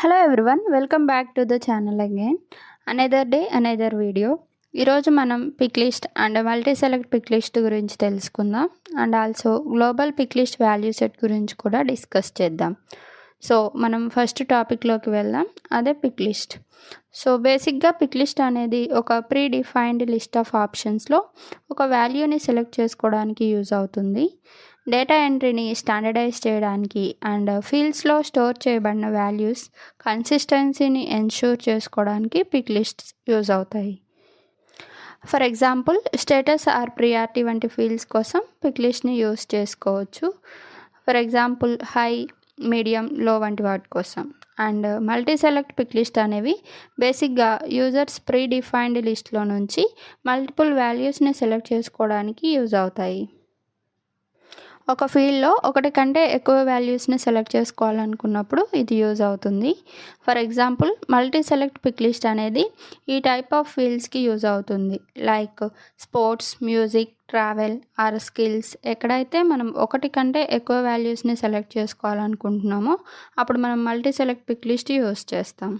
Hello everyone welcome back to the channel again another day another video ఈరోజు మనం pick list and multi select pick list గురించి తెలుసుకుందాం. And also global pick list value set గురించి కూడా discuss చేద్దాం. So మనం first టాపిక్లోకి వెళ్దాం. అదే పిక్ లిస్ట్ సో బేసిక్గా పిక్ లిస్ట్ అనేది ఒక ప్రీ డిఫైన్డ్ లిస్ట్ ఆఫ్ ఆప్షన్స్లో ఒక వాల్యూని సెలెక్ట్ చేసుకోవడానికి యూజ్ అవుతుంది. డేటా ఎంట్రీని స్టాండర్డైజ్ చేయడానికి అండ్ ఫీల్డ్స్లో స్టోర్ చేయబడిన వాల్యూస్ కన్సిస్టెన్సీని ఎన్ష్యూర్ చేసుకోవడానికి పిక్ లిస్ట్స్ యూజ్ అవుతాయి. For example status or priority వంటి ఫీల్డ్స్ కోసం పిక్ లిస్ట్ని యూజ్ చేసుకోవచ్చు. For example high medium low వంటి వాటి కోసం. And multi select pick list అనేవి బేసిక్గా యూజర్స్ ప్రీ డిఫైన్డ్ లిస్ట్లో నుంచి మల్టిపుల్ వాల్యూస్ని సెలెక్ట్ చేసుకోవడానికి యూజ్ అవుతాయి. ఒక ఫీల్డ్లో ఒకటి కంటే ఎక్కువ వాల్యూస్ని సెలెక్ట్ చేసుకోవాలనుకున్నప్పుడు ఇది యూజ్ అవుతుంది. For example multi select pick list అనేది ఈ టైప్ ఆఫ్ ఫీల్డ్స్కి యూజ్ అవుతుంది. Like sports music travel or skills. ఎక్కడైతే మనం ఒకటి కంటే ఎక్కువ వాల్యూస్ని సెలెక్ట్ చేసుకోవాలనుకుంటున్నామో అప్పుడు మనం multi select pick list use చేస్తాం.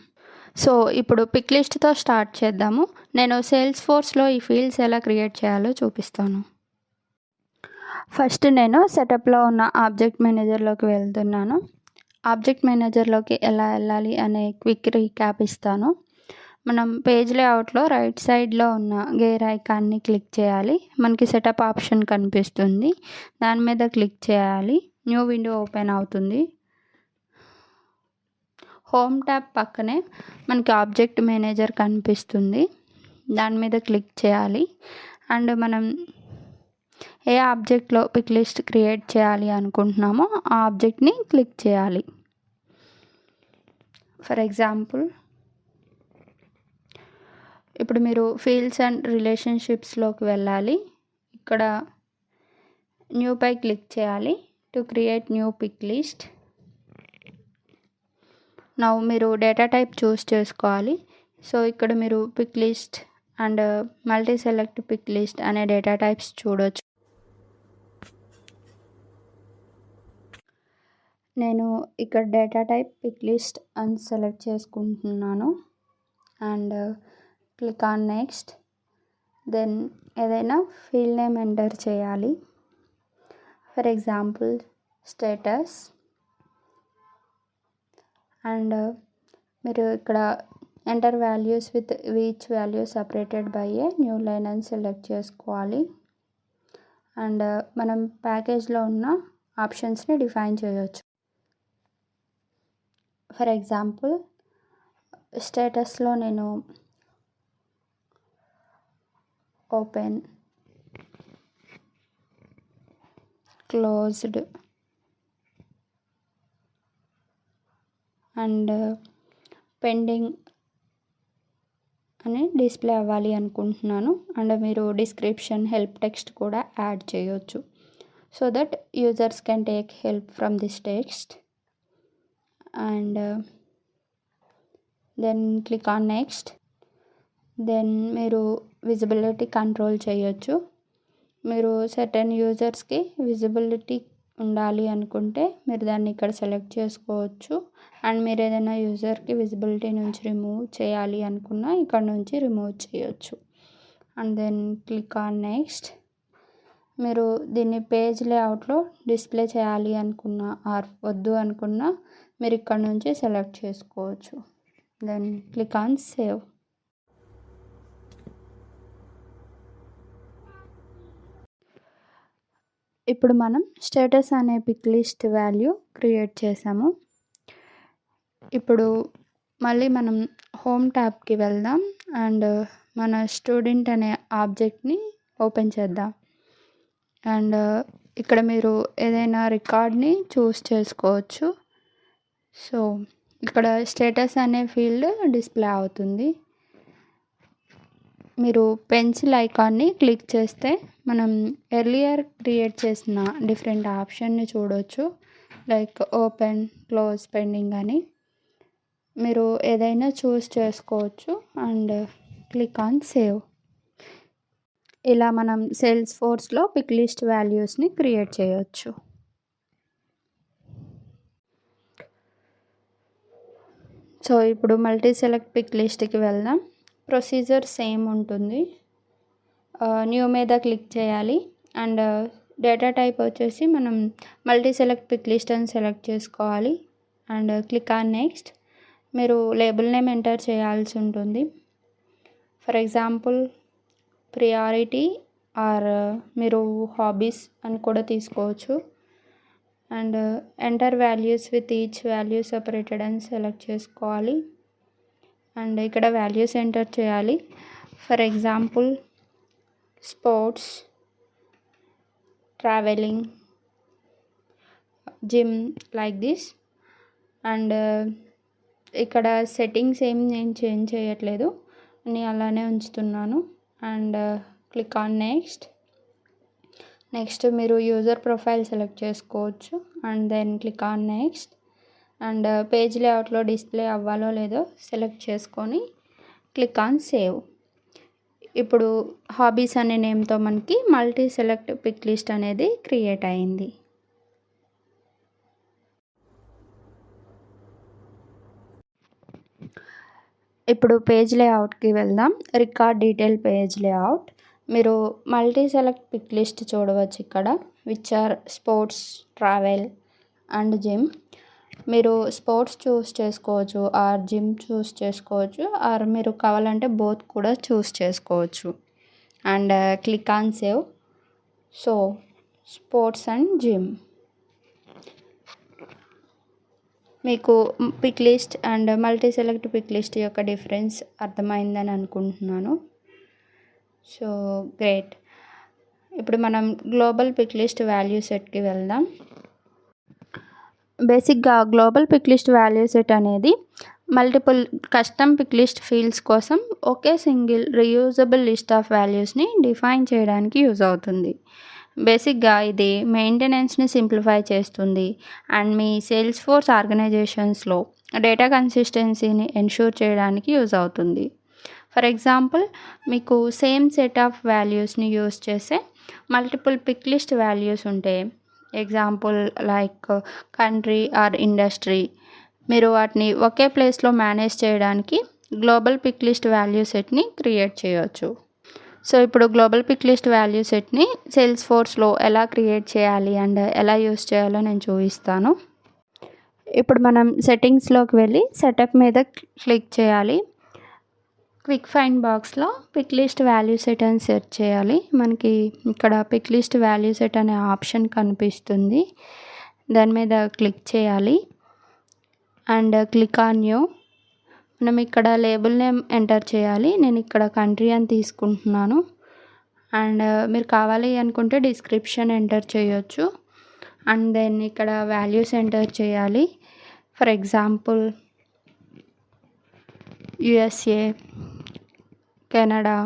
సో ఇప్పుడు పిక్ లిస్ట్తో స్టార్ట్ చేద్దాము. నేను సేల్స్ ఫోర్స్లో ఈ ఫీల్డ్స్ ఎలా క్రియేట్ చేయాలో చూపిస్తాను. ఫస్ట్ నేను సెటప్లో ఉన్న ఆబ్జెక్ట్ మేనేజర్లోకి వెళ్తున్నాను. ఆబ్జెక్ట్ మేనేజర్లోకి ఎలా వెళ్ళాలి అనే క్విక్ రీక్యాప్ ఇస్తాను. మనం పేజ్ లేఅవుట్లో రైట్ సైడ్లో ఉన్న గేర్ ఐకాన్ని క్లిక్ చేయాలి. మనకి సెటప్ ఆప్షన్ కనిపిస్తుంది. దాని మీద క్లిక్ చేయాలి. న్యూ విండో ఓపెన్ అవుతుంది. హోమ్ ట్యాబ్ పక్కనే మనకి ఆబ్జెక్ట్ మేనేజర్ కనిపిస్తుంది. దాని మీద క్లిక్ చేయాలి. అండ్ మనం ఏ ఆబ్జెక్ట్లో పిక్ లిస్ట్ క్రియేట్ చేయాలి అనుకుంటున్నామో ఆ ఆబ్జెక్ట్ని క్లిక్ చేయాలి. ఫర్ ఎగ్జాంపుల్ ఇప్పుడు మీరు ఫీల్డ్స్ అండ్ రిలేషన్షిప్స్లోకి వెళ్ళాలి. ఇక్కడ న్యూపై క్లిక్ చేయాలి. To create new pick list now మీరు డేటా టైప్ చూస్ చేసుకోవాలి. సో ఇక్కడ మీరు pick list and multi select pick list అనే డేటా టైప్స్ చూడొచ్చు. నేను ఇక్కడ డేటా టైప్ పిక్ లిస్ట్ అని సెలెక్ట్ చేసుకుంటున్నాను. And click on next. Then ఏదైనా ఫీల్డ్ నేమ్ ఎంటర్ చేయాలి. For example status. అండ్ మీరు ఇక్కడ enter values with which value separated by a new line అని సెలెక్ట్ చేసుకోవాలి. అండ్ మనం ప్యాకేజ్లో ఉన్న ఆప్షన్స్ని డిఫైన్ చేయవచ్చు ఫర్ ఎగ్జాంపుల్ స్టేటస్లో నేను ఓపెన్ క్లోజ్డ్ అండ్ పెండింగ్ అని డిస్ప్లే అవ్వాలి అనుకుంటున్నాను. అండ్ మీరు డిస్క్రిప్షన్ హెల్ప్ టెక్స్ట్ కూడా యాడ్ చేయొచ్చు. So that users can take help from this text. And then click on next then మీరు విజిబిలిటీ కంట్రోల్ చేయొచ్చు. మీరు సర్టెన్ యూజర్స్కి విజిబిలిటీ ఉండాలి అనుకుంటే మీరు దాన్ని ఇక్కడ సెలెక్ట్ చేసుకోవచ్చు. అండ్ మీరు ఏదైనా యూజర్కి విజిబిలిటీ నుంచి రిమూవ్ చేయాలి అనుకున్నా ఇక్కడ నుంచి రిమూవ్ చేయొచ్చు. And then click on next మీరు దీన్ని పేజ్ లేఅవుట్లో డిస్ప్లే చేయాలి అనుకున్న ఆర్ వద్దు అనుకున్న మీరు ఇక్కడ నుంచి సెలెక్ట్ చేసుకోవచ్చు. దెన్ క్లిక్ ఆన్ సేవ్ ఇప్పుడు మనం స్టేటస్ అనే పిక్ లిస్ట్ వాల్యూ క్రియేట్ చేసాము. ఇప్పుడు మళ్ళీ మనం హోమ్ ట్యాబ్కి వెళ్దాం. అండ్ మన స్టూడెంట్ అనే ఆబ్జెక్ట్ని ఓపెన్ చేద్దాం. అండ్ ఇక్కడ మీరు ఏదైనా రికార్డ్ని చూస్ చేసుకోవచ్చు. సో ఇక్కడ స్టేటస్ అనే ఫీల్డ్ డిస్ప్లే అవుతుంది. మీరు పెన్సిల్ ఐకాన్ని క్లిక్ చేస్తే మనం ఎర్లియర్ క్రియేట్ చేసిన డిఫరెంట్ ఆప్షన్ని చూడవచ్చు లైక్ ఓపెన్ క్లోజ్ పెండింగ్ అని. మీరు ఏదైనా చూస్ చేసుకోవచ్చు అండ్ క్లిక్ ఆన్ సేవ్. ఇలా మనం సేల్స్ ఫోర్స్లో పిక్ లిస్ట్ వాల్యూస్ని క్రియేట్ చేయొచ్చు. సో ఇప్పుడు మల్టీ సెలెక్ట్ పిక్ లిస్ట్కి వెళ్దాం. ప్రొసీజర్ సేమ్ ఉంటుంది. న్యూ మీద క్లిక్ చేయాలి. అండ్ డేటా టైప్ వచ్చేసి మనం మల్టీ సెలెక్ట్ పిక్ లిస్ట్ అని సెలెక్ట్ చేసుకోవాలి. And click on next. మీరు లేబుల్ నేమ్ ఎంటర్ చేయాల్సి ఉంటుంది. ఫర్ ఎగ్జాంపుల్ ప్రియారిటీ ఆర్ మీరు హాబీస్ అని కూడా తీసుకోవచ్చు. And enter values with each value separated అని సెలెక్ట్ చేసుకోవాలి. అండ్ ఇక్కడ వాల్యూస్ ఎంటర్ చేయాలి. For example sports traveling gym like this. And ఇక్కడ సెట్టింగ్స్ ఏం నేను చేంజ్ చేయట్లేదు నేను అలానే ఉంచుతున్నాను. And click on next next మీరు యూజర్ ప్రొఫైల్ సెలెక్ట్ చేసుకోవచ్చు and then click on next and page లేఅవుట్లో డిస్ప్లే అవ్వాలో లేదో సెలెక్ట్ చేసుకొని క్లిక్ ఆన్ సేవ్ ఇప్పుడు హాబీస్ అనే నేమ్తో మనకి మల్టీ సెలెక్ట్ పిక్ లిస్ట్ అనేది క్రియేట్ అయింది. ఇప్పుడు పేజ్ లేఅవుట్కి వెళ్దాం. రికార్డ్ డీటెయిల్ పేజ్ లేఅవుట్ మీరు మల్టీ సెలెక్ట్ పిక్ లిస్ట్ చూడవచ్చు ఇక్కడ. Which or sports travel and gym మీరు స్పోర్ట్స్ చూస్ చేసుకోవచ్చు. ఆర్ జిమ్ చూస్ చేసుకోవచ్చు. ఆర్ మీరు కావాలంటే బోత్ కూడా చూస్ చేసుకోవచ్చు. And click on save so sports and gym మీకు pick list and multi select pick list యొక్క డిఫరెన్స్ అర్థమైందని అనుకుంటున్నాను. So great. ఇప్పుడు మనం గ్లోబల్ పిక్ లిస్ట్ వాల్యూ సెట్కి వెళ్దాం. బేసిక్గా global pick list value set అనేది multiple custom pick list fields కోసం ఒకే సింగిల్ రియూజబుల్ లిస్ట్ ఆఫ్ వాల్యూస్ని డిఫైన్ చేయడానికి యూజ్ అవుతుంది. బేసిక్గా ఇది మెయింటెనెన్స్ని సింప్లిఫై చేస్తుంది. అండ్ మీ సేల్స్ ఫోర్స్ ఆర్గనైజేషన్స్లో డేటా కన్సిస్టెన్సీని ఎన్షూర్ చేయడానికి యూజ్ అవుతుంది. ఫర్ ఎగ్జాంపుల్ మీకు సేమ్ సెట్ ఆఫ్ వాల్యూస్ని యూస్ చేసే మల్టిపుల్ పిక్ లిస్ట్ వాల్యూస్ ఉంటే example like country or industry మీరు వాటిని ఒకే ప్లేస్లో మేనేజ్ చేయడానికి గ్లోబల్ పిక్ లిస్ట్ వాల్యూ సెట్ని క్రియేట్ చేయవచ్చు సో ఇప్పుడు గ్లోబల్ పిక్ లిస్ట్ వాల్యూ సెట్ని సేల్స్ ఫోర్స్లో ఎలా క్రియేట్ చేయాలి అండ్ ఎలా యూస్ చేయాలో నేను చూపిస్తాను. ఇప్పుడు మనం సెట్టింగ్స్లోకి వెళ్ళి సెటప్ మీద క్లిక్ చేయాలి. క్విక్ ఫైండ్ బాక్స్లో పిక్ లిస్ట్ వాల్యూ సెట్ అని సెర్చ్ చేయాలి. మనకి ఇక్కడ పిక్ లిస్ట్ వాల్యూ సెట్ అనే ఆప్షన్ కనిపిస్తుంది. దాని మీద క్లిక్ చేయాలి. అండ్ క్లిక్ ఆన్ న్యూ మనం ఇక్కడ లేబుల్ నేమ్ ఎంటర్ చేయాలి. నేను ఇక్కడ కంట్రీ అని తీసుకుంటున్నాను. అండ్ మీరు కావాలి అనుకుంటే డిస్క్రిప్షన్ ఎంటర్ చేయొచ్చు. అండ్ దెన్ ఇక్కడ వాల్యూస్ ఎంటర్ చేయాలి. For example USA Canada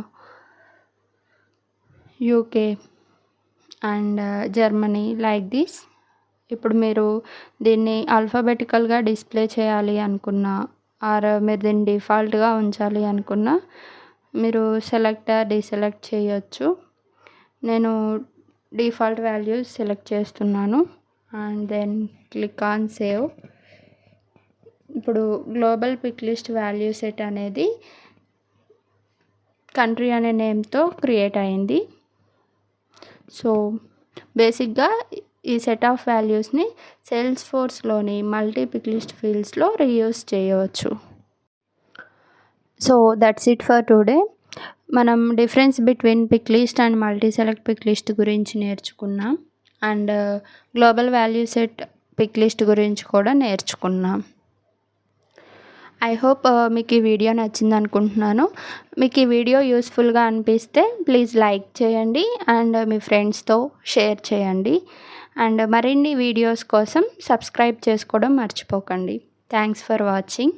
UK and Germany like this. ఇప్పుడు మీరు దీన్ని ఆల్ఫాబెటికల్గా డిస్ప్లే చేయాలి అనుకున్న ఆర్ మీరు దీన్ని డిఫాల్ట్గా ఉంచాలి అనుకున్న మీరు సెలెక్ట్ డిసెలెక్ట్ చేయొచ్చు. నేను డిఫాల్ట్ వాల్యూస్ సెలెక్ట్ చేస్తున్నాను. And then click on save ఇప్పుడు global pick list value set అనేది కంట్రీ అనే నేమ్తో క్రియేట్ అయింది. సో బేసిక్గా ఈ సెట్ ఆఫ్ వాల్యూస్ని సేల్స్ ఫోర్స్లోని మల్టీ ఫీల్డ్స్లో రీయూస్ చేయవచ్చు. So that's it for today మనం difference between pick list and multi select pick list గురించి నేర్చుకున్నాం. And global value set pick list గురించి కూడా నేర్చుకున్నాం. ఐ హోప్ uh, మీకు ఈ వీడియో నచ్చింది అనుకుంటున్నాను. మీకు ఈ వీడియో యూస్ఫుల్గా అనిపిస్తే ప్లీజ్ లైక్ చేయండి. అండ్ uh, మీ ఫ్రెండ్స్తో షేర్ చేయండి. అండ్ మరిన్ని వీడియోస్ కోసం సబ్స్క్రైబ్ చేసుకోవడం మర్చిపోకండి. Thanks for watching